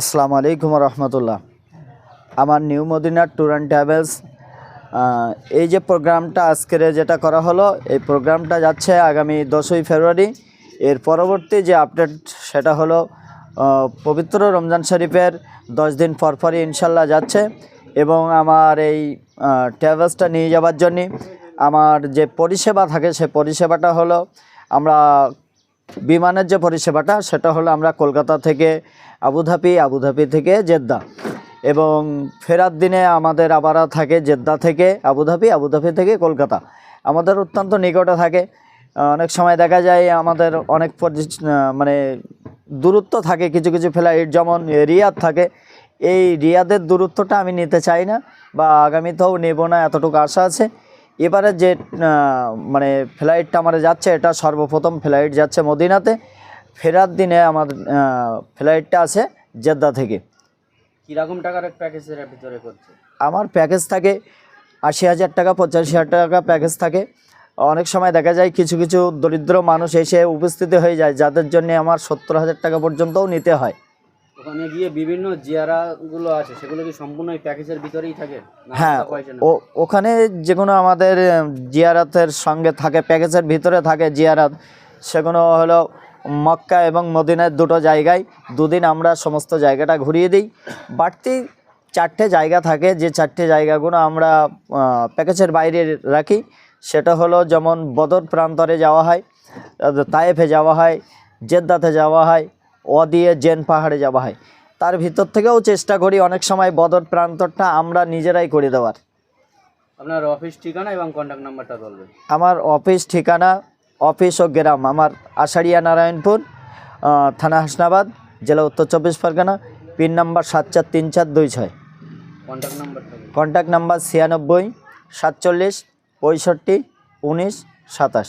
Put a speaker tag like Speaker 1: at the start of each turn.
Speaker 1: আসসালামু আলাইকুম রহমতুল্লাহ। আমার নিউ মদিনার ট্যুর অ্যান্ড ট্রাভেলস এই যে প্রোগ্রামটা আজকের যেটা করা হলো, এই প্রোগ্রামটা যাচ্ছে আগামী দশই ফেব্রুয়ারি। এর পরবর্তী যে আপডেট সেটা হলো পবিত্র রমজান শরীফের দশ দিন পর পরই ইনশাল্লাহ যাচ্ছে এবং আমার এই ট্রাভেলসটা নিয়ে যাওয়ার জন্যে আমার যে পরিষেবা থাকে, সে পরিষেবাটা হলো, আমরা বিমানের যে পরিষেবাটা, সেটা হলো আমরা কলকাতা থেকে আবুধাবি আবুধাবি থেকে জেদ্দা এবং ফেরার দিনে আমাদের আবার থাকে জেদ্দা থেকে আবুধাবি আবুধাবি থেকে কলকাতা। আমাদের অত্যন্ত নিকটে থাকে। অনেক সময় দেখা যায় আমাদের অনেক মানে দূরত্ব থাকে কিছু কিছু ফ্লাইট। যেমন রিয়াদ থাকে। এই রিয়াদের দূরত্বটা আমি নিতে চাই না বা আগামীতেও নেব না, এতটুকু আশা আছে। এবারে যে মানে ফ্লাইটটা আমার যাচ্ছে এটা সর্বপ্রথম ফ্লাইট যাচ্ছে মদিনাতে। ফেরার দিনে আমার ফ্লাইটটা আছে জেদ্দা থেকে।
Speaker 2: কীরকম টাকার প্যাকেজের ভিতরে করছে?
Speaker 1: আমার প্যাকেজ থাকে আশি হাজার টাকা পঁচাশি হাজার টাকা প্যাকেজ থাকে। অনেক সময় দেখা যায় কিছু কিছু দরিদ্র মানুষ এসে উপস্থিত হয়ে যায় যাদের জন্য আমার সত্তর হাজার টাকা পর্যন্তও নিতে হয়।
Speaker 2: ওখানে গিয়ে বিভিন্ন জিয়ারা গুলো আছে সেগুলো কি সম্পূর্ণ ওই প্যাকেজের ভিতরেই থাকে?
Speaker 1: হ্যাঁ? ও ওখানে যে কোনো আমাদের জিয়ারাতের সঙ্গে থাকে প্যাকেজের ভিতরে থাকে জিয়ারাত। সেগুলো হলো মক্কা এবং মদিনার দুটো জায়গায়। দুদিন আমরা সমস্ত জায়গাটা ঘুরিয়ে দিই। বাড়তি চারটে জায়গা থাকে যে চারটে জায়গাগুলো আমরা প্যাকেজের বাইরে রাখি। সেটা হলো যেমন বদর প্রান্তরে যাওয়া হয় তায়েফে যাওয়া হয় জেদ্দাতে যাওয়া হয় ও দিয়ে জেন পাহাড়ে যাওয়া হয়। তার ভিতর থেকেও চেষ্টা করি অনেক সময় বদর প্রান্তরটা আমরা নিজেরাই করে দেওয়ার।
Speaker 2: আপনার অফিস ঠিকানা এবং কন্ট্যাক্ট নাম্বারটা বলবেন।
Speaker 1: আমার অফিস ঠিকানা অফিস ও গ্রাম। আমার আষাঢ়িয়া নারায়ণপুর থানা হাসনাবাদ জেলা উত্তর চব্বিশ পরগনা পিন নাম্বার সাত চার তিন চার দুই ছয়।
Speaker 2: কন্ট্যাক্ট বলবেন।
Speaker 1: কন্ট্যাক্ট নাম্বার ছিয়ানব্বই সাতচল্লিশ পঁয়ষট্টি উনিশ সাতাশ।